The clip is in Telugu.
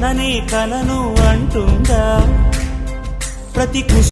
కనని కలను అంటుందా? ప్రతి కుస్